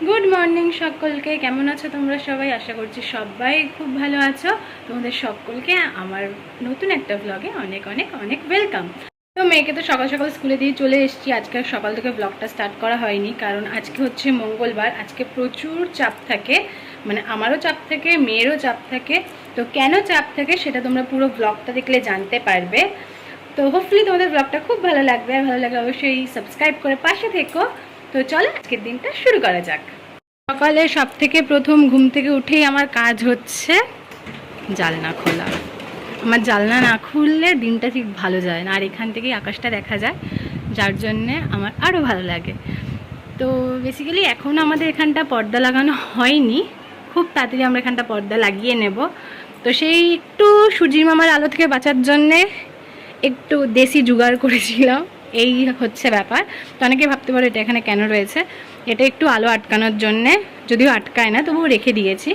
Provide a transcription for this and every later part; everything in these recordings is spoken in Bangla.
গুড মর্নিং সকলকে, কেমন আছো তোমরা সবাই? আশা করছি সবাই খুব ভালো আছো। তোমাদের সকলকে আমার নতুন একটা ব্লগে অনেক অনেক অনেক ওয়েলকাম তো মেয়েকে তো সকাল সকাল স্কুলে দিয়ে চলে এসেছি। আজকে সকাল থেকে ব্লগটা স্টার্ট করা হয়নি, কারণ আজকে হচ্ছে মঙ্গলবার। আজকে প্রচুর চাপ থাকে মানে আমারও চাপ থাকে, মেয়েরও চাপ থাকে। তো কেন চাপ থাকে সেটা তোমরা পুরো ব্লগটা দেখলে জানতে পারবে। তো হোপফুলি তোমাদের ব্লগটা খুব ভালো লাগবে। আর ভালো লাগলে অবশ্যই সাবস্ক্রাইব করে পাশে থেকো। তো চলো, আজকের দিনটা শুরু করা যাক। সকালে সব থেকে প্রথম ঘুম থেকে উঠেই আমার কাজ হচ্ছে জালনা খোলা। আমার জালনা না খুললে দিনটা ঠিক ভালো যায় না, আর এখান থেকেই আকাশটা দেখা যায়, যার জন্যে আমার আরও ভালো লাগে। তো বেসিক্যালি এখনও আমাদের এখানটা পর্দা লাগানো হয়নি, খুব তাড়াতাড়ি আমরা এখানটা পর্দা লাগিয়ে নেব। তো সেই একটু সূর্যির মামার আলো থেকে বাঁচার জন্যে একটু দেশি জোগাড় করেছিলাম। এই হচ্ছে ব্যাপার। তো অনেকে ভাবতে পারো এটা এখানে কেন রয়েছে? এটা একটু আলো আটকানোর জন্যে, যদিও আটকায় না, তবুও রেখে দিয়েছি।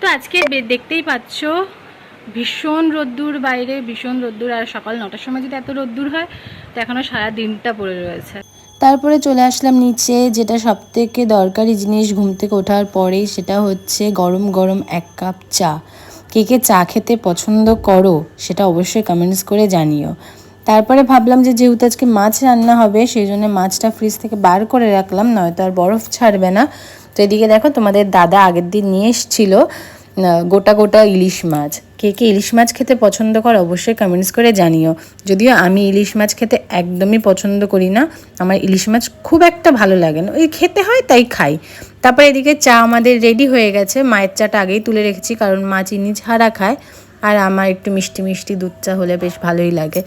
তো আজকে দেখতেই পাচ্ছ, ভীষণ রোদ্দুর বাইরে, ভীষণ রোদ্দুর, আর সকাল নটার সময় যদি এত রোদ্দুর হয়, তো এখনও সারা দিনটা পড়ে রয়েছে। তারপরে চলে আসলাম নিচে, যেটা সব থেকে দরকারি জিনিস ঘুম থেকে ওঠার পরেই, সেটা হচ্ছে গরম গরম এক কাপ চা। কে কে চা খেতে পছন্দ করো, সেটা অবশ্যই কমেন্টস করে জানিও। তারপরে ভাবলাম যে যেহেতু আজকে মাছ রান্না হবে, সেই জন্য মাছটা ফ্রিজ থেকে বার করে রাখলাম, নয়তো আর বরফ ছাড়বে না। তো এদিকে দেখো তোমাদের দাদা আগের দিন নিয়ে এসেছিল গোটা গোটা ইলিশ মাছ। কে কে ইলিশ মাছ খেতে পছন্দ কর অবশ্যই কমেন্টস করে জানিও। যদিও আমি ইলিশ মাছ খেতে একদমই পছন্দ করি না, আমার ইলিশ মাছ খুব একটা ভালো লাগে না। ওই খেতে হয়, তাই খাই। তারপর এদিকে চা আমাদের রেডি হয়ে গেছে, মায়ের চাটা আগেই তুলে রেখেছি, কারণ মা চিনি ছাড়া খায়। আর আমার একটু মিষ্টি মিষ্টি দুধ চা হলে বেশ ভালোই লাগে।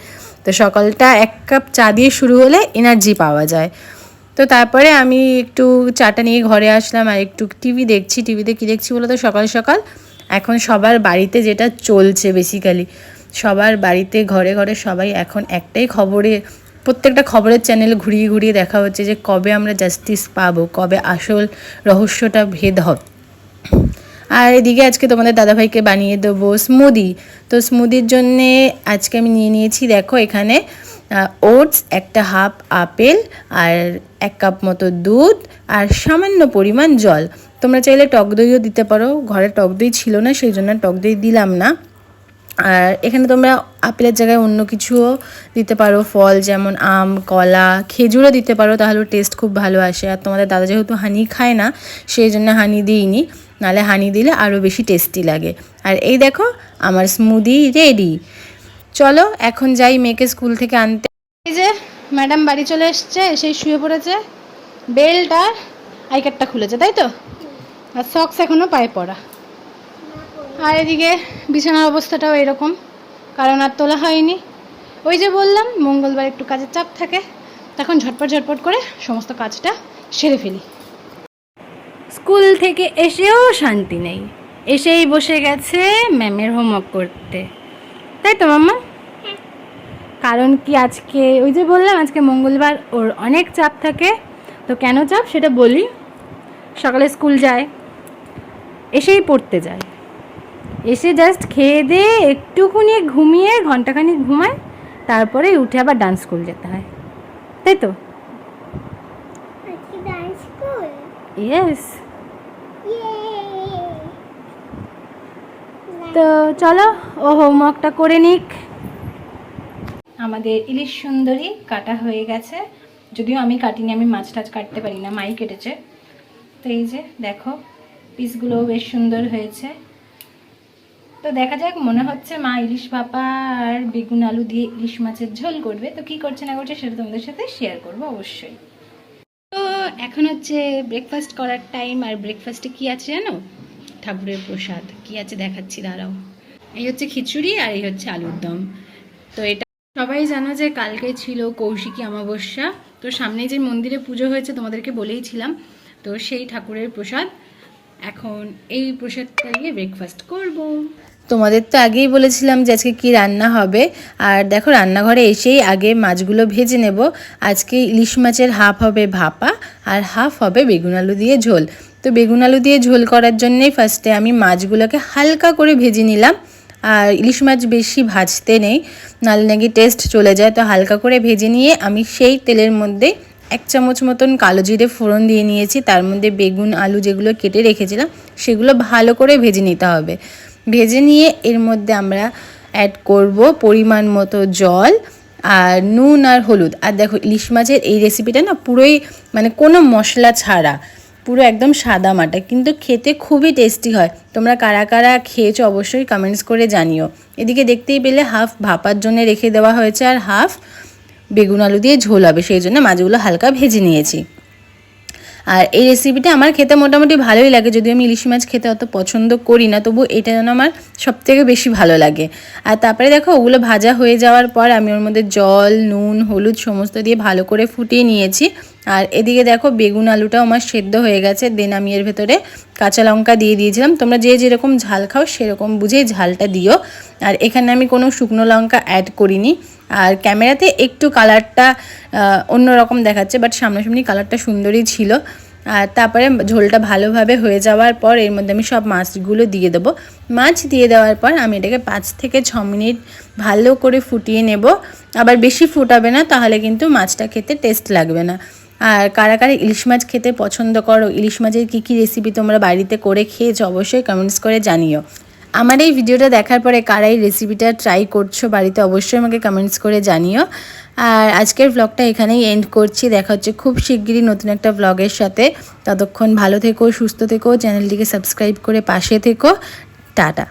তো সকালটা এক কাপ চা দিয়ে শুরু হলে এনার্জি পাওয়া যায়। তো তারপরে আমি একটু চাটা নিয়ে ঘরে আসলাম আর একটু টিভি দেখছি। টিভিতে কী দেখছি বলো তো? সকাল সকাল। এখন সবার বাড়িতে যেটা চলছে বেসিক্যালি সবার বাড়িতে ঘরে ঘরে সবাই এখন একটাই খবরে, প্রত্যেকটা খবরের চ্যানেল ঘুরিয়ে ঘুরিয়ে দেখা হচ্ছে যে কবে আমরা জাস্টিস পাবো, কবে আসল রহস্যটা ভেদ হবে। আর এদিকে আজকে তোমাদের দাদাভাইকে বানিয়ে দেবো স্মুদি তো স্মুদির জন্যে আজকে আমি নিয়ে নিয়েছি, দেখো এখানে ওটস একটা হাফ আপেল আর এক কাপ মতো দুধ আর সামান্য পরিমাণ জল। তোমরা চাইলে টক দইও দিতে পারো, ঘরে টক দই ছিল না, সেই জন্য টক দই দিলাম না। আর এখানে তোমরা আপেলের জায়গায় অন্য কিছুও দিতে পারো, ফল যেমন আম, কলা, খেজুরও দিতে পারো তাহলে টেস্ট খুব ভালো আসে। আর তোমাদের দাদা যেহেতু হানি খায় না, সেই জন্য হানি দিইনি। নাহলে হানি দিলে আরও বেশি টেস্টি লাগে। আর এই দেখো, আমার স্মুদি রেডি চলো, এখন যাই মেয়েকে স্কুল থেকে আনতে। এই যে ম্যাডাম বাড়ি চলে এসছে, এসেই শুয়ে পড়েছে। বেলটা আই কার্ডটা খুলেছে, তাই তো? আর সক্স এখনও পায়ে পড়া। আর এদিকে বিছানার অবস্থাটাও এরকম, কারণ আর তোলা হয়নি। ওই যে বললাম, মঙ্গলবার একটু কাজের চাপ থাকে, তখন ঝটপট ঝটপট করে সমস্ত কাজটা সেরে ফেলি। স্কুল থেকে এসেও শান্তি নেই। এসেই বসে গেছে ম্যামের হোমওয়ার্ক করতে। তাই তো মাম্মা? কারণ কি আজকে ওই যে বললাম আজকে মঙ্গলবার ওর অনেক চাপ থাকে। তো কেন চাপ সেটা বলি। সকালে স্কুল যায় এসেই পড়তে যায়। এসে জাস্ট খেয়ে দিয়ে একটুকুনি ঘুমিয়ে ঘন্টাখানিক ঘুমায় তারপরে উঠে আবার ডান্স স্কুল যেতে হয়। তাই তো? আজকে ডান্স স্কুল ইয়েস ইয়ে তো চলো ও হোমওয়ার্কটা করে নিক। আমাদের ইলিশ সুন্দরী কাটা হয়ে গেছে। যদিও আমি কাটিনি, আমি মাছ টাছ কাটতে পারি না, মাই কেটেছে। তো এই যে দেখো পিসগুলো বেশ সুন্দর হয়েছে। তো দেখা যাক, মনে হচ্ছে মা ইলিশ পাপা আর বেগুন আলু দিয়ে ইলিশ মাছের ঝোল করবে। তো কি করছে না করছে সেটা তোমাদের সাথে শেয়ার করব অবশ্যই। এখন হচ্ছে ব্রেকফাস্ট করার টাইম আর ব্রেকফাস্টে কি আছে জানো? ঠাকুরের প্রসাদ। কি আছে দেখাচ্ছি, দাঁড়াও। এই হচ্ছে খিচুড়ি আর এই হচ্ছে আলুর দম। তো এটা সবাই জানো যে কালকে ছিল কৌশিকী অমাবস্যা। তো সামনে যে মন্দিরে পুজো হয়েছে তোমাদেরকে বলেইছিলাম তো সেই ঠাকুরের প্রসাদ। এখন এই প্রসাদটা দিয়ে ব্রেকফাস্ট করব। তোমাদের তো আগেই বলেছিলাম যে আজকে কি রান্না হবে। আর দেখো, রান্নাঘরে এসেই আগে মাছগুলো ভেজে নেব। আজকে ইলিশ মাছের হাফ হবে ভাপা আর হাফ হবে বেগুন আলু দিয়ে ঝোল। তো বেগুন আলু দিয়ে ঝোল করার জন্যেই ফার্স্টে আমি মাছগুলোকে হালকা করে ভেজে নিলাম। আর ইলিশ মাছ বেশি ভাজতে নেই, নাহলে নাকি টেস্ট চলে যায়। তো হালকা করে ভেজে নিয়ে আমি সেই তেলের মধ্যে এক চামচ মতন কালো জিরে ফোড়ন দিয়ে নিয়েছি। তার মধ্যে বেগুন আলু যেগুলো কেটে রেখেছিলাম, সেগুলো ভালো করে ভেজে নিতে হবে। ভেজে নিয়ে এর মধ্যে আমরা অ্যাড করব পরিমাণ মতো জল আর নুন আর হলুদ। আর দেখো ইলিশ মাছের এই রেসিপিটা না পুরোই মানে কোনো মশলা ছাড়া, পুরো একদম সাদা মাটা। কিন্তু খেতে খুবই টেস্টি হয়। তোমরা কারা কারা খেয়েছো অবশ্যই কমেন্টস করে জানিও। এদিকে দেখতেই পেলে হাফ ভাপার জন্য রেখে দেওয়া হয়েছে আর হাফ বেগুন আলু দিয়ে ঝোল হবে। সেই জন্য মাছগুলো হালকা ভেজে নিয়েছি। আর এই রেসিপিটা আমার খেতে মোটামুটি ভালোই লাগে। যদিও আমি ইলিশ মাছ খেতে অত পছন্দ করি না তবু এটা যেন আমার সব থেকে বেশি ভালো লাগে। আর তারপরে দেখো, ওগুলো ভাজা হয়ে যাওয়ার পর আমি ওর মধ্যে জল, নুন, হলুদ সমস্ত দিয়ে ভালো করে ফুটিয়ে নিয়েছি। আর এদিকে দেখো বেগুন আলুটাও আমার সেদ্ধ হয়ে গেছে, দেন আমি এর ভেতরে কাঁচা লঙ্কা দিয়ে দিয়েছিলাম। তোমরা যে যেরকম ঝাল খাও সেরকম বুঝেই ঝালটা দিও। আর এখানে আমি কোনো শুকনো লঙ্কা অ্যাড করিনি। আর ক্যামেরাতে একটু কালারটা অন্যরকম দেখাচ্ছে বাট সামনাসামনি কালারটা সুন্দরই ছিল। আর তারপরে ঝোলটা ভালোভাবে হয়ে যাওয়ার পর এর মধ্যে আমি সব মাছগুলো দিয়ে দেবো। মাছ দিয়ে দেওয়ার পর আমি এটাকে পাঁচ থেকে ছ মিনিট ভালো করে ফুটিয়ে নেব। আবার বেশি ফুটাবে না, তাহলে কিন্তু মাছটা খেতে টেস্ট লাগবে না। আর কারা কারা ইলিশ মাছ খেতে পছন্দ করো, ইলিশ মাছের কী কী রেসিপি তোমরা বাড়িতে করে খেয়েছো অবশ্যই কমেন্টস করে জানিও। আমার এই ভিডিওটা দেখার পরে কারা এই রেসিপিটা ট্রাই করছ বাড়িতে অবশ্যই আমাকে কমেন্টস করে জানিও। আর আজকের ব্লগটা এখানেই এন্ড করছি। দেখা হচ্ছে খুব শিগগিরই নতুন একটা ব্লগের সাথে। ততক্ষণ ভালো থেকো, সুস্থ থেকো চ্যানেলটিকে সাবস্ক্রাইব করে পাশে থেকো। টাটা।